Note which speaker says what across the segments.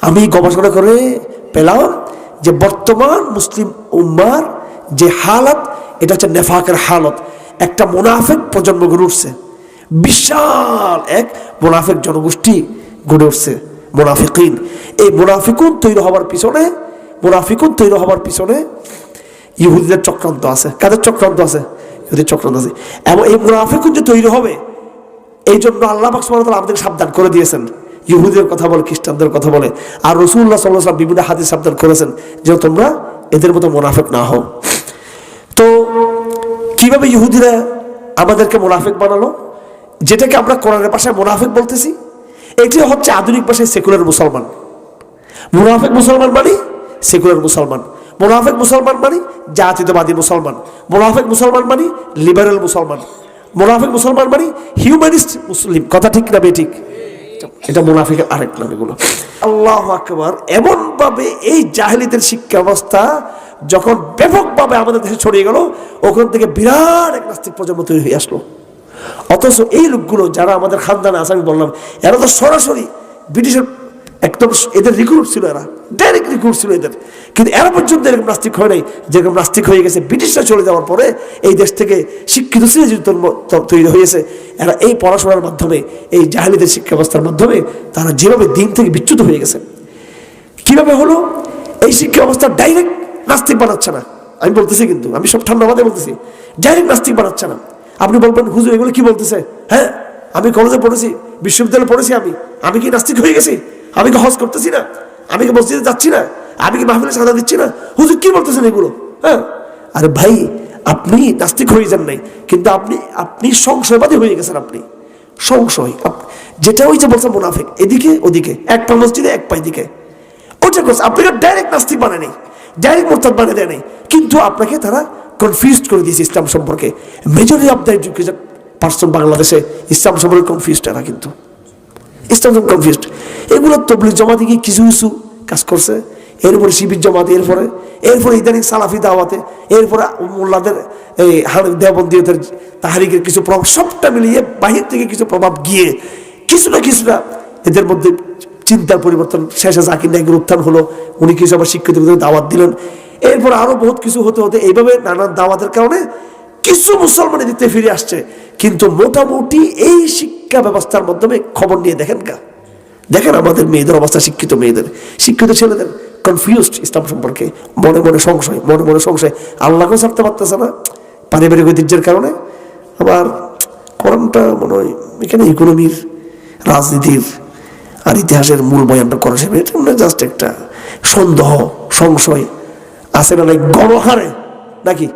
Speaker 1: আমি গবেষণা করে পেলাম যে বর্তমান মুসলিম উম্মার যে হালত, এটা হচ্ছে নেফাকের হালত। একটা মুনাফেক প্রজন্ম গড়ে উঠছে। বিশাল এক মুনাফেক জনগোষ্ঠী গড়ে উঠছে, মুনাফিকিন। এই মুনাফিকুন তৈরি হওয়ার পিছনে, মুনাফিকুন তৈরি হওয়ার পিছনে ইহুদিদের চক্রান্ত আছে। কাদের চক্রান্ত আছে? ইহুদির চক্রান্ত আছে। এবং এই মুনাফিকুন যে তৈরি হবে এই জন্য আল্লাহ আমাদের সাবধান করে দিয়েছেন। ইহুদের কথা বলে, খ্রিস্টানদের কথা বলে। আর রসুল্লাহ সাল্লাহ বিভিন্ন হাদিস সাবধান করেছেন যে তোমরা এদের মতো মোনাফেক না হও। তো কীভাবে ইহুদিরা আমাদেরকে মোনাফেক বানালো? যেটাকে আমরা কোরআনের ভাষায় মোনাফেক বলতেছি, এটি হচ্ছে আধুনিক ভাষায় সেকুলার মুসলমান। মুনাফেক মুসলমান মানে সেকুলার মুসলমান। মুনাফেক মুসলমান মানে জাতীয়তাবাদী মুসলমান। মুনাফেক মুসলমান মানে লিবারেল মুসলমান। মুনাফেক মুসলমান মানে হিউম্যানিস্ট মুসলিম। কথা ঠিক না বেঠিক এটা মুনাফিকের আরেক নাম এগুলো আল্লাহ আকবর। এমন ভাবে এই জাহেলিদের শিক্ষা ব্যবস্থা যখন ব্যাপকভাবে আমাদের দেশে ছড়িয়ে গেল, ওখান থেকে বিরাট এক নাস্তিক প্রজন্ম তৈরি হয়ে আসলো। অথচ এই লোকগুলো যারা আমাদের খানদানে আছে, আমি বললাম, এরা তো সরাসরি ব্রিটিশের একদম এদের রিক্রুট ছিল এরা। ডাইরেক্ট রিক্রুট ছিল এদের। কিন্তু এরা পর্যন্ত এরকম নাস্তিক হয় নাই, যেরকম নাস্তিক হয়ে গেছে ব্রিটিশরা চলে যাওয়ার পরে এই দেশ থেকে শিক্ষিত শ্রেণি তৈরি হয়েছে। এরা এই পড়াশোনার মাধ্যমে, এই জাহালিদের শিক্ষা ব্যবস্থার মাধ্যমে তারা যেভাবে দিন থেকে বিচ্যুত হয়ে গেছে, কীভাবে হলো? এই শিক্ষা ব্যবস্থা ডাইরেক্ট নাস্তিক বানাচ্ছে না। আমি বলতেছি কিন্তু, আমি সব ঠান্ডা মাথায় বলতেছি ডাইরেক্ট নাস্তিক বানাচ্ছে না। আপনি বলবেন, হুজুর, এগুলো কি বলতেছে? হ্যাঁ আমি কলেজে পড়েছি, বিশ্ববিদ্যালয়ে পড়েছি আমি। আমি কি নাস্তিক হয়ে গেছি? আমি কি হজ করতেছি না? আমি কি মসজিদে যাচ্ছি না? আমি কি মাহফিলে সাদা দিচ্ছি না? হুজুর কি বলতেছেন এগুলো? হ্যাঁ? আরে ভাই, আপনি নাস্তিক হয়ে যান নাই, কিন্তু আপনি আপনি সংশয়বাদী হয়ে গেছেন আপনি। সংশয়। যেটা ওই যে বলছে মুনাফিক, এদিকে, ওদিকে, এক পা মসজিদে, এক পাই দিকে ওটা করছে আপনাকে ডাইরেক্ট নাস্তিক বানায় নেই ডাইরেক্ট মোরতাদ বানিয়ে দেয় নেই। কিন্তু আপনাকে তারা কনফিউজ করে দিয়েছে ইসলাম সম্পর্কে। Majority of the education person বাংলাদেশে, ইসলাম সম্পর্কে কনফিউজ এরা কিন্তু। ইসলাম কনফিউজড এগুলো তবলিগ জমাতে গিয়ে কিছু কিছু কাজ করছে। এরপরে শিবির জমাতে, এরপরে এরপরে ইদানিং সালাফি দাওয়াতে, এরপরে মোল্লাদের এই দেওবন্দীয়দের তাহারিকের কিছু প্রভাব, সবটা মিলিয়ে বাহির থেকে কিছু প্রভাব গিয়ে কিছু না কিছু না এদের মধ্যে চিন্তার পরিবর্তন শেষে জাকির নায়কের উত্থান হলো। উনি কিছু আবার শিক্ষিত দাওয়াত দিলেন। এরপর আরও বহুত কিছু হতে হতে এইভাবে নানান দাওয়াতের কারণে কিছু মুসলমান দিতে ফিরে আসছে। কিন্তু মোটামুটি এই শিক্ষা ব্যবস্থার মাধ্যমে খবর নিয়ে দেখেন কা? দেখেন আমাদের মেয়েদের অবস্থা, শিক্ষিত মেয়েদের। শিক্ষিত ছেলেদের কনফিউজড ইসলাম সম্পর্কে। মনে মনে সংশয়, মনে মনে সংশয়। আল্লাহকেও ছাড়তে পারতেছে না পারিবারিক ঐতিহ্যের কারণে। আবার কোরআনটা মনে হয় এখানে ইকোনমির রাজনীতির আর ইতিহাসের মূল বয়ানটা করা যাবে। এটা মানে জাস্ট একটা সন্দেহ, সংশয় আছে না নাই? গণহারে নাকি?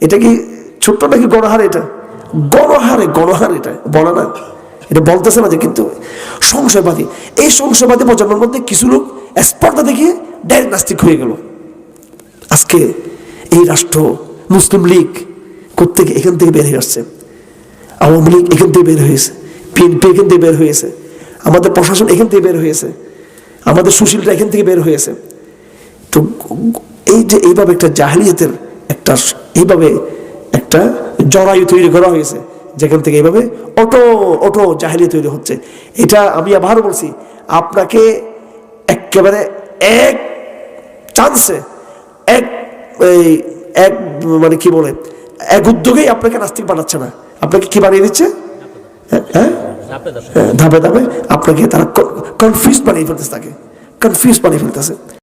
Speaker 1: এটা কি ছোট্ট নাকি গণহারে এটা? গণহারে গণহারে এটা। বলে না? এটা বলতেছে না যে কিন্তু সংশয়বাদী এই সংশয়বাদী প্রজন্মের মধ্যে কিছু লোক স্পর্ধা দেখিয়ে ডাইরেক্ট নাস্তিক হয়ে গেল। আজকে এই রাষ্ট্র মুসলিম লীগ কোথেকে এখান থেকে বের হয়ে আসছে। আওয়ামী লীগ এখান থেকে বের হয়েছে। বিএনপি এখান থেকে বের হয়েছে। আমাদের প্রশাসন এখান থেকে বের হয়েছে। আমাদের সুশীলরা এখান থেকে বের হয়েছে। তো এই যে এইভাবে একটা জাহিলিয়াতের একটা এইভাবে একটা জরায়ু তৈরি করা হয়েছে যেখান থেকে এইভাবে অটো অটো জাহিলিয়া তৈরি হচ্ছে। এটা আমি আবারও বলছি আপনাকে একেবারে এক চান্সে এক এই এক মানে কি বলে এক উদ্যোগেই আপনাকে নাস্তিক বানাচ্ছে না। আপনাকে কি বানিয়ে দিচ্ছে? হ্যাঁ? হ্যাঁ ধাপে ধাপে আপনাকে তারা কনফিউজ বানিয়ে ফেলতেছে তাকে। কনফিউজ বানিয়ে ফেলতেছে।